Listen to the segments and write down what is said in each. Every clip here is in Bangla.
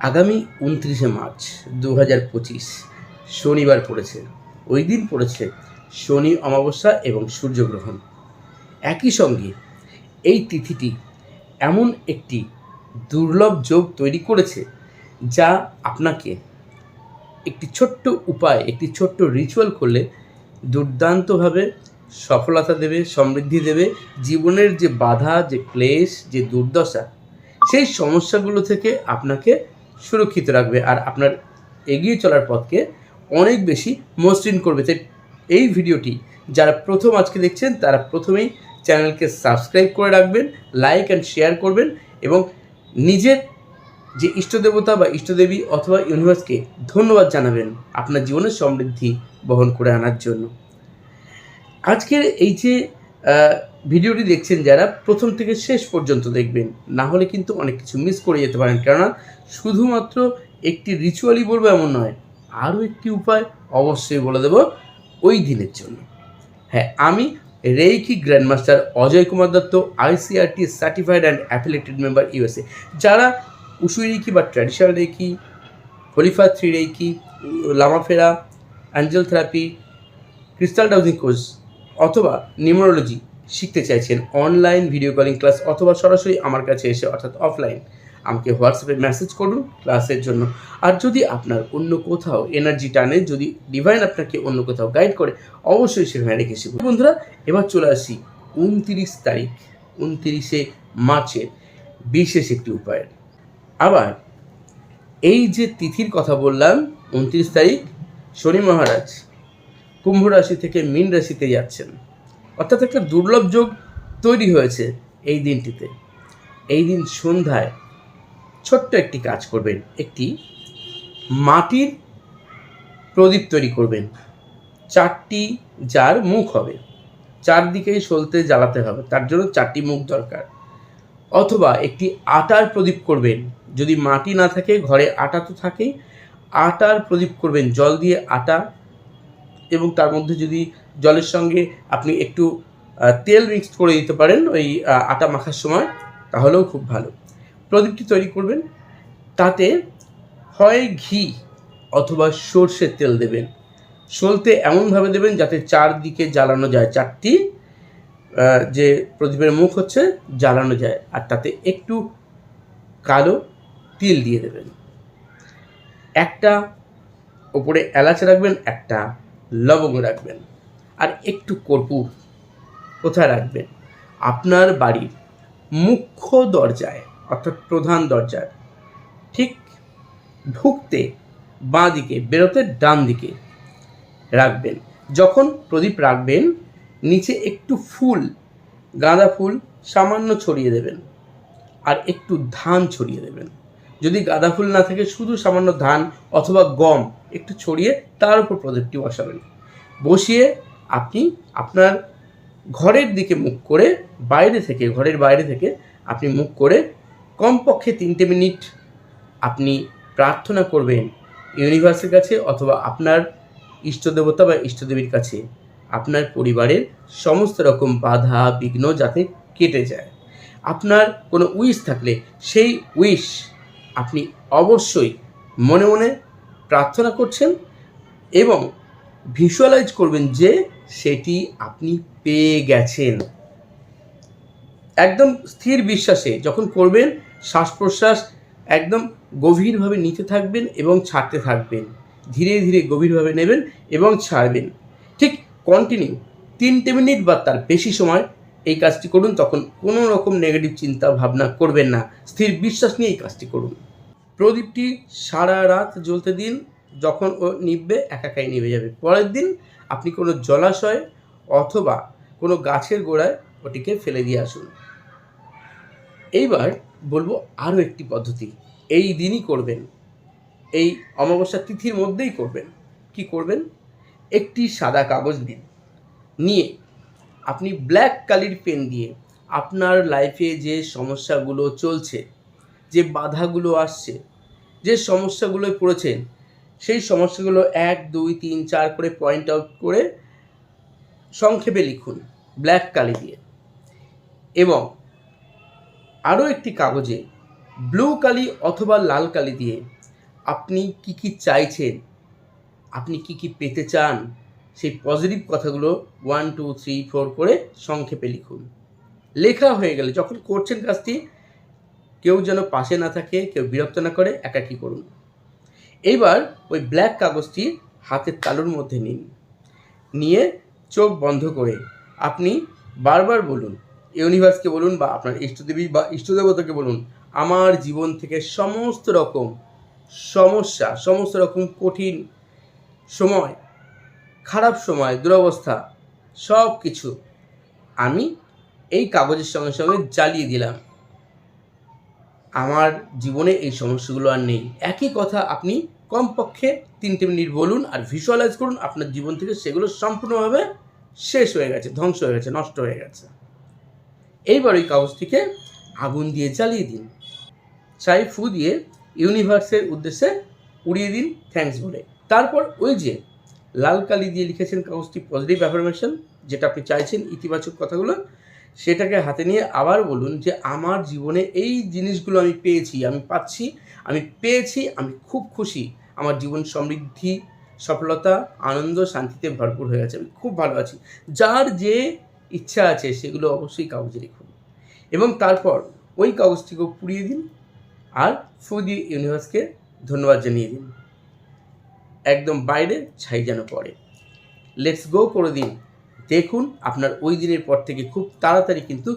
আগামী উনত্রিশে মার্চ দু হাজার পঁচিশ শনিবার পড়েছে। ওই দিন পড়েছে শনি, অমাবস্যা এবং সূর্যগ্রহণ। একই সঙ্গে এই তিথিটি এমন একটি দুর্লভ যোগ তৈরি করেছে যা আপনাকে একটি ছোট্ট উপায়, একটি ছোট্ট রিচুয়াল করলে দুর্দান্তভাবে সফলতা দেবে, সমৃদ্ধি দেবে। জীবনের যে বাধা, যে ক্লেশ, যে দুর্দশা, সেই সমস্যাগুলো থেকে আপনাকে সুরক্ষিত রাখবে আর আপনার এগিয়ে চলার পথকে অনেক বেশি মসৃণ করবে। তাই এই ভিডিওটি যারা প্রথম আজকে দেখছেন, তারা প্রথমেই চ্যানেলকে সাবস্ক্রাইব করে রাখবেন, লাইক অ্যান্ড শেয়ার করবেন এবং নিজের যে ইষ্টদেবতা বা ইষ্টদেবী অথবা ইউনিভার্সকে ধন্যবাদ জানাবেন আপনার জীবনের সমৃদ্ধি বহন করে আনার জন্য। আজকের এই যে ভিডিওটি দেখছেন যারা, প্রথম থেকে শেষ পর্যন্ত দেখবেন। না হলে কিন্তু অনেক কিছু মিস করে যেতে পারেন। কেননা, শুধুমাত্র একটি রিচুয়ালই বলব এমন নয়, আরও একটি উপায় অবশ্যই বলে দেব ওই দিনের জন্য। হ্যাঁ আমি reiki grandmaster Ajay Kumar Dutta ICRT certified and affiliated member USA যারা উসুই রেকি বা traditional reiki holy fire three reiki লামাফেরা angel therapy crystal dowsing course অথবা নিউমোরোলজি শিখতে চাইছেন অনলাইন ভিডিও কলিং ক্লাস অথবা সরাসরি আমার কাছে এসে অর্থাৎ অফলাইন আমাকে হোয়াটসঅ্যাপে মেসেজ করুন ক্লাসের জন্য। আর যদি আপনার অন্য কোথাও এনার্জি টানে, যদি ডিভাইন আপনাকে অন্য কোথাও গাইড করে, অবশ্যই সেখানে রেখে শিখুন বন্ধুরা, এবার চলে আসি উনতিরিশ তারিখ, উনতিরিশে মার্চের বিশেষ একটি উপায়ের আবার এই যে তিথির কথা বললাম, উনত্রিশ তারিখ, শনি মহারাজ কুম্ভ রাশি থেকে মীন রাশিতে যাচ্ছেন। অর্থাৎ একটা দুর্লভ যোগ তৈরি হয়েছে এই দিনটিতে। এই দিন সন্ধ্যায় ছোট্ট একটি কাজ করবেন, একটি মাটির প্রদীপ তৈরি করবেন। চারটি যার মুখ হবে, চারদিকেই সলতে জ্বালাতে হবে, তার জন্য চারটি মুখ দরকার। অথবা একটি আটার প্রদীপ করবেন, যদি মাটি না থাকে, ঘরে আটা তো থাকেই, আটার প্রদীপ করবেন, জল দিয়ে আটা এবং তার মধ্যে যদি জলের সঙ্গে আপনি একটু তেল মিক্স করে দিতে পারেন ওই আটা মাখার সময়, তাহলেও খুব ভালো। প্রদীপটি তৈরি করবেন, তাতে হয় ঘি অথবা সর্ষের তেল দেবেন। সলতে এমনভাবে দেবেন যাতে চারদিকে জ্বালানো যায়। চারটি যে প্রদীপের মুখ হচ্ছে জ্বালানো যায় আর তাতে একটু কালো তিল দিয়ে দেবেন। একটা ওপরে এলাচ রাখবেন, একটা লবঙ্গ রাখবেন। আর একটু কর্পূর কোথায় রাখবেন। আপনার বাড়ির মুখ্য দরজায়, অর্থাৎ প্রধান দরজার, ঠিক ঢুকতে বাঁ দিকে বেরোতে ডান দিকে রাখবেন। যখন প্রদীপ রাখবেন, নিচে একটু ফুল, গাঁদা ফুল সামান্য ছড়িয়ে দেবেন আর একটু ধান ছড়িয়ে দেবেন। যদি গাঁদা ফুল না থাকে, শুধু সামান্য ধান অথবা গম একটু ছড়িয়ে তার উপর প্রদীপটি বসাবেন। বসিয়ে আপনি আপনার ঘরের দিকে মুখ করে বাইরে থেকে, ঘরের বাইরে থেকে আপনি মুখ করে কমপক্ষে তিনটে মিনিট আপনি প্রার্থনা করবেন ইউনিভার্সের কাছে অথবা আপনার ইষ্টদেবতা বা ইষ্টদেবীর কাছে। আপনার পরিবারের সমস্ত রকম বাধা, বিঘ্ন যাতে কেটে যায়। আপনার কোনো উইশ থাকলে সেই উইশ আপনি অবশ্যই মনে মনে প্রার্থনা করছেন এবং ভিজুয়ালাইজ করবেন যে সেটি আপনি পেয়ে গেছেন। একদম স্থির বিশ্বাসে যখন করবেন শ্বাস প্রশ্বাস একদম গভীরভাবে নিতে থাকবেন এবং ছাড়তে থাকবেন। ধীরে ধীরে গভীরভাবে নেবেন এবং ছাড়বেন। ঠিক কন্টিনিউ তিনটে মিনিট বা তার বেশি সময় এই কাজটি করুন, তখন কোনো রকম নেগেটিভ চিন্তা ভাবনা করবেন না। স্থির বিশ্বাস নিয়ে এই কাজটি করুন। প্রদীপটি সারা রাত জ্বলতে দিন, যখন ও নিভবে একাকাই নিভে যাবে। পরের দিন আপনি কোনো জলাশয় অথবা কোনো গাছের গোড়ায় ওটিকে ফেলে দিয়ে আসুন। এইবার বলব আরও একটি পদ্ধতি। এই দিনই করবেন। এই অমাবস্যা তিথির মধ্যেই করবেন। কি করবেন? একটি সাদা কাগজ নিন নিয়ে আপনি ব্ল্যাক কালির পেন দিয়ে আপনার লাইফে যে সমস্যাগুলো চলছে যে বাধাগুলো আসছে, যে সমস্যাগুলোয় পড়েছেন সেই সমস্যাগুলো এক, দুই, তিন, চার করে পয়েন্ট আউট করে সংক্ষেপে লিখুন ব্ল্যাক কালি দিয়ে। এবং আরও একটি কাগজে ব্লু কালি অথবা লাল কালি দিয়ে আপনি কি কি চাইছেন, আপনি কি কি পেতে চান, সেই পজিটিভ কথাগুলো ওয়ান টু থ্রি ফোর করে সংক্ষেপে লিখুন। লেখা হয়ে গেলে, যখন করছেন কাজটি কেউ যেন পাশে না থাকে, কেউ বিরক্ত না করে, একাকি করুন। এইবার ওই ব্ল্যাক কাগজটি হাতের তালুর মধ্যে নিন। নিয়ে চোখ বন্ধ করে আপনি বারবার বলুন, ইউনিভার্সকে বলুন বা আপনার ইষ্টদেবী বা ইষ্টদেবতাকে বলুন, আমার জীবন থেকে সমস্ত রকম সমস্যা, সমস্ত রকম কঠিন সময়, খারাপ সময়, দুরবস্থা সব কিছু আমি এই কাগজের সঙ্গে সঙ্গে জ্বালিয়ে দিলাম। আমার জীবনে এই সমস্যাগুলো আর নেই। একই কথা আপনি কমপক্ষে তিনটে মিনিট বলুন আর ভিজুয়ালাইজ করুন, আপনার জীবন থেকে সেগুলো সম্পূর্ণভাবে শেষ হয়ে গেছে, ধ্বংস হয়ে গেছে, নষ্ট হয়ে গেছে। এইবার ওই কাগজটিকে আগুন দিয়ে জ্বালিয়ে দিন। চাই ফু দিয়ে ইউনিভার্সের উদ্দেশ্যে উড়িয়ে দিন থ্যাঙ্কস বলে। তারপর ওই যে লাল কালি দিয়ে লিখেছেন কাগজটি পজিটিভ অ্যাফার্মেশন যেটা আপনি চাইছেন, ইতিবাচক কথাগুলো সেটাকে হাতে নিয়ে আবার বলুন যে আমার জীবনে এই জিনিসগুলো আমি পেয়েছি, আমি পাচ্ছি, আমি পেয়েছি, আমি খুব খুশি। আমার জীবন সমৃদ্ধি, সফলতা, আনন্দ, শান্তিতে ভরপুর হয়ে গেছে আমি খুব ভালো আছি। যার যে ইচ্ছা আছে সেগুলো অবশ্যই কাগজে লিখুন। এবং তারপর ওই কাগজটিকেও পুড়িয়ে দিন আর ফু ইউনিভার্সকে ধন্যবাদ জানিয়ে দিন। একদম বাইরে, ছাই যেন পড়ে। লেটস গো করে দিন। দেখুন আপনার ওই দিনের পর থেকে খুব তাড়াতাড়ি কিন্তু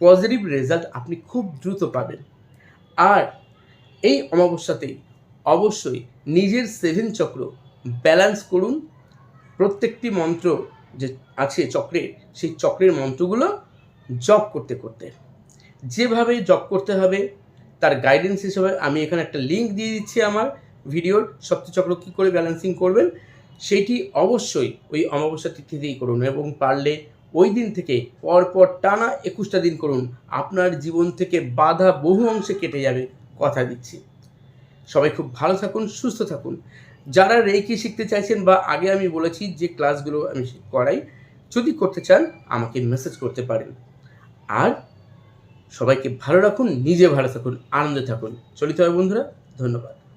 পজিটিভ রেজাল্ট আপনি খুব দ্রুত পাবেন। আর এই অমাবস্যাতেই অবশ্যই নিজের সেভেন চক্র ব্যালেন্স করুন। প্রত্যেকটি মন্ত্র যে আছে চক্রের সেই চক্রের মন্ত্রগুলো জপ করতে করতে। যেভাবে জপ করতে হবে, তার গাইডেন্স হিসেবে আমি এখানে একটা লিঙ্ক দিয়ে দিচ্ছি আমার ভিডিওর সপ্তচক্র কী করে ব্যালেন্সিং করবেন সেটি অবশ্যই ওই অমাবস্যা তিথিতেই করুন এবং পারলে ওই দিন থেকে পরপর টানা একুশটা দিন করুন। আপনার জীবন থেকে বাধা বহু অংশে কেটে যাবে, কথা দিচ্ছি। সবাই খুব ভালো থাকুন, সুস্থ থাকুন। যারা রেকি শিখতে চাইছেন বা আগে আমি বলেছি যে ক্লাসগুলো আমি করাই, যদি করতে চান আমাকে মেসেজ করতে পারেন। আর সবাইকে ভালো রাখুন, নিজে ভালো থাকুন, আনন্দে থাকুন। চলিত হবে বন্ধুরা, ধন্যবাদ।